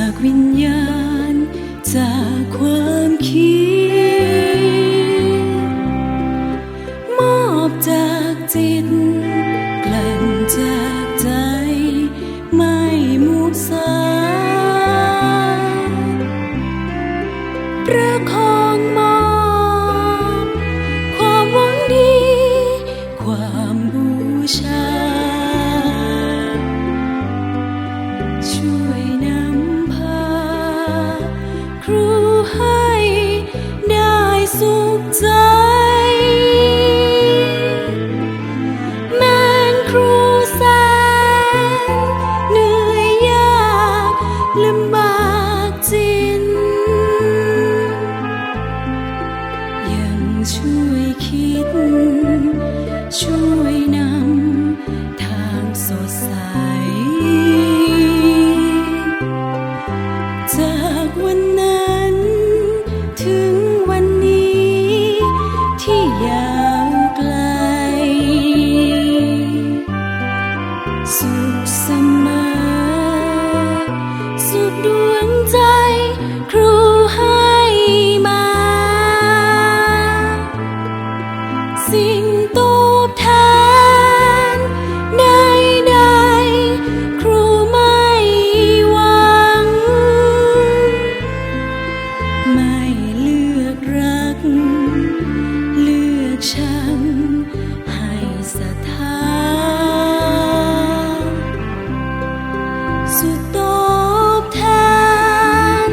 จากวิญญาณ จากความคิด มอบจากจิต กลั่นจากใจากวันนั้น ถึงวันนี้ที่ยาวไกล สุขเสมอ สุขดวงใจครูให้มา สิ่งตอบแทน ลือกชังให้ศรัทธาสุดตอบแทน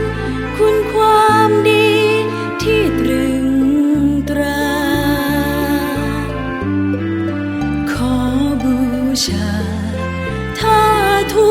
คุณความดีที่ตรึงตรา ขอบูชาถ้าถู